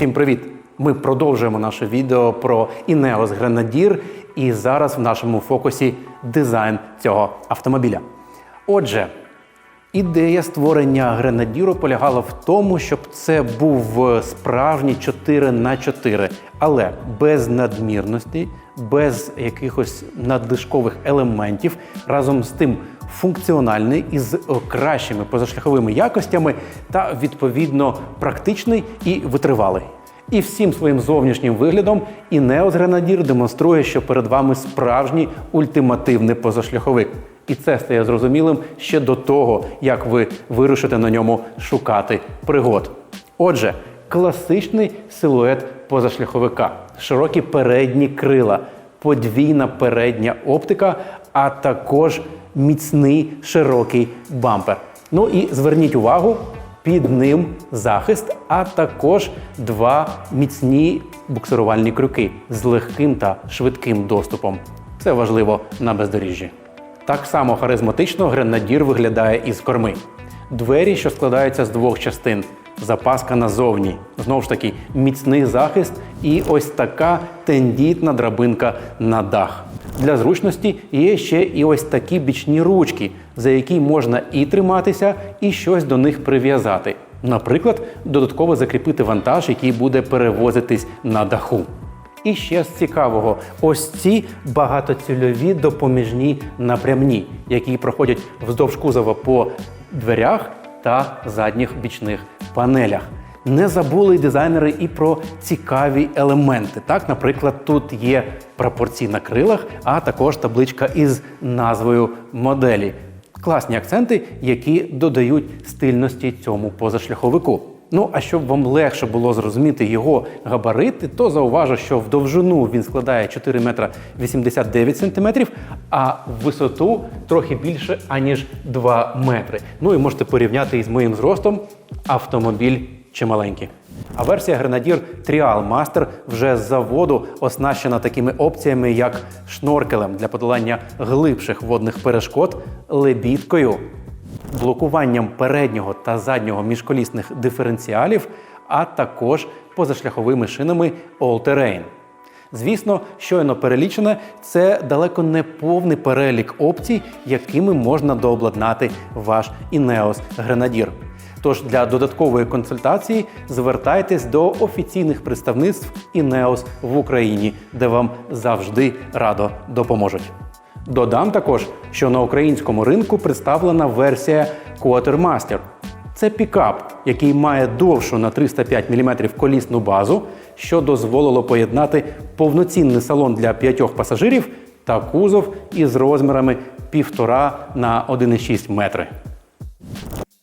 Всім привіт! Ми продовжуємо наше відео про Ineos Grenadier і зараз в нашому фокусі дизайн цього автомобіля. Отже, ідея створення Гренадіру полягала в тому, щоб це був справжній 4 на 4 але без надмірності, без якихось надлишкових елементів, разом з тим функціональний із кращими позашляховими якостями та відповідно практичний і витривалий. І всім своїм зовнішнім виглядом Ineos Grenadier демонструє, що перед вами справжній ультимативний позашляховик. І це стає зрозумілим ще до того, як ви вирушите на ньому шукати пригод. Отже, класичний силует позашляховика, широкі передні крила, подвійна передня оптика, а також міцний широкий бампер. Ну і зверніть увагу, під ним захист, а також два міцні буксирувальні крюки з легким та швидким доступом. Це важливо на бездоріжжі. Так само харизматично гренадір виглядає із корми. Двері, що складаються з двох частин. Запаска назовні. Знову ж таки, міцний захист і ось така тендітна драбинка на дах. Для зручності є ще і ось такі бічні ручки, за які можна і триматися, і щось до них прив'язати. Наприклад, додатково закріпити вантаж, який буде перевозитись на даху. І ще з цікавого, ось ці багатоцільові допоміжні напрямні, які проходять вздовж кузова по дверях та задніх бічних панелях. Не забули дизайнери і про цікаві елементи. Так, наприклад, тут є прапорці на крилах, а також табличка із назвою моделі. Класні акценти, які додають стильності цьому позашляховику. Ну а щоб вам легше було зрозуміти його габарити, то зауважу, що в довжину він складає 4 метра 89 сантиметрів, а в висоту трохи більше аніж 2 метри. Ну і можете порівняти із моїм зростом автомобіль чималенький. А версія Grenadier Trial Master вже з заводу оснащена такими опціями, як шноркелем для подолання глибших водних перешкод, лебідкою, блокуванням переднього та заднього міжколісних диференціалів, а також позашляховими шинами All Terrain. Звісно, щойно перелічене це далеко не повний перелік опцій, якими можна дообладнати ваш Ineos Grenadier. Тож для додаткової консультації звертайтесь до офіційних представництв Ineos в Україні, де вам завжди радо допоможуть. Додам також, що на українському ринку представлена версія Quartermaster. Це пікап, який має довшу на 305 мм колісну базу, що дозволило поєднати повноцінний салон для п'ятьох пасажирів та кузов із розмірами 1,5 на 1,6 метри.